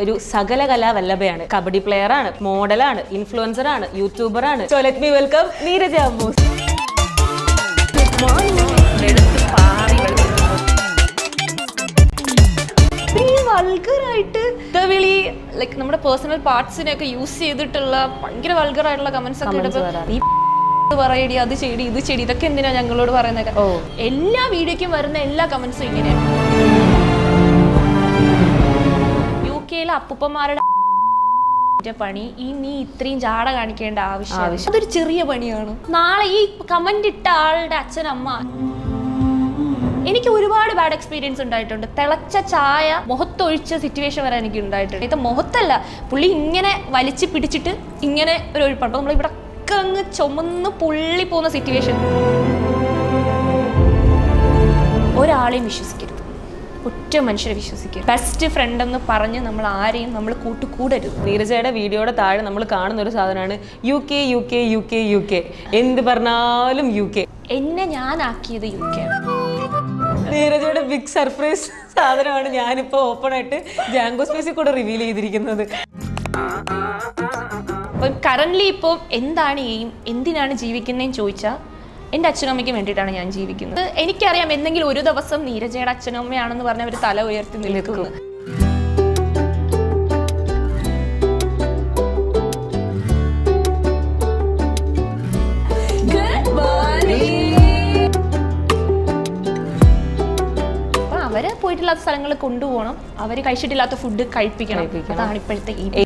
ഒരു സകലകലാ വല്ലഭയാണ്. കബഡി പ്ലെയർ ആണ് മോഡലാണ് ഇൻഫ്ലുവൻസർ ആണ് യൂട്യൂബർ ആണ്. So let me welcome Neeraja Ammus വൾഗറായിട്ട് വിളി ലൈക്ക് നമ്മുടെ പേഴ്സണൽ പാർട്സിനെയൊക്കെ യൂസ് ചെയ്തിട്ടുള്ള ഭയങ്കര വൾഗർ ആയിട്ടുള്ള കമന്റ്സ് ഒക്കെ. പറയടി അത് ചെടി ഇത് ചെടി ഇതൊക്കെ എന്തിനാ ഞങ്ങളോട് പറയുന്നത്. എല്ലാ വീഡിയോക്കും വരുന്ന എല്ലാ കമന്റ്സും ഇങ്ങനെയാണ്. അപ്പുപ്പന്മാരുടെ പണി. ഈ നീ ഇത്രയും ജാട കാണിക്കേണ്ട ആവശ്യം. അതൊരു ചെറിയ പണിയാണ്. നാളെ ഈ കമന്റ് ഇട്ട ആളുടെ അച്ഛനമ്മ എനിക്ക് ഒരുപാട് ബാഡ് എക്സ്പീരിയൻസ് ഉണ്ടായിട്ടുണ്ട്. തിളച്ച ചായ മുഖത്തൊഴിച്ച സിറ്റുവേഷൻ വരെ എനിക്ക് ഉണ്ടായിട്ടുണ്ട്. ഇത് മുഖത്തല്ല. പുള്ളി ഇങ്ങനെ വലിച്ചു പിടിച്ചിട്ട് ഇങ്ങനെ ഒരു ഒഴിപ്പുണ്ട്. നമ്മൾ ഇവിടെ അങ്ങ് ചുമന്ന് പുള്ളി പോകുന്ന സിറ്റുവേഷൻ ഒരാളെയും വിശ്വസിക്കരുത്. ഒറ്റ മനുഷ്യരെ വിശ്വസിക്കുക ബെസ്റ്റ് ഫ്രണ്ട് എന്ന് പറഞ്ഞ് നമ്മൾ ആരെയും നമ്മൾ കൂട്ടുകൂടരുത്. നീരജയുടെ വീഡിയോയുടെ താഴെ നമ്മൾ കാണുന്ന ഒരു സാധനമാണ് U K U K U K U K എന്ത് പറഞ്ഞാലും യു കെ എന്നെ ഞാനാക്കിയത് യു കെ നീരജയുടെ ബിഗ് സർപ്രൈസ് സാധനമാണ് ഞാനിപ്പോൾ ഓപ്പൺ ആയിട്ട് ജാങ്കോ സ്പേസിൽ കൂടെ റിവീൽ ചെയ്തിരിക്കുന്നത്. അപ്പം കറന്റ്ലി ഇപ്പോൾ എന്താണ് എയിം എന്തിനാണ് ജീവിക്കുന്നതെന്ന് ചോദിച്ചാൽ എന്റെ അച്ഛനമ്മയ്ക്ക് വേണ്ടിയിട്ടാണ് ഞാൻ ജീവിക്കുന്നത്. എനിക്കറിയാം എന്തെങ്കിലും ഒരു ദിവസം നീരജയുടെ അച്ഛനമ്മയാണെന്ന് പറഞ്ഞ് അവർ തല ഉയർത്തി നിൽക്കുന്നു. അപ്പൊ അവർ പോയിട്ടില്ലാത്ത സ്ഥലങ്ങൾ കൊണ്ടുപോകണം. അവർ കഴിച്ചിട്ടില്ലാത്ത ഫുഡ് കഴിപ്പിക്കണം. അതാണ് ഇപ്പോഴത്തെ ഈ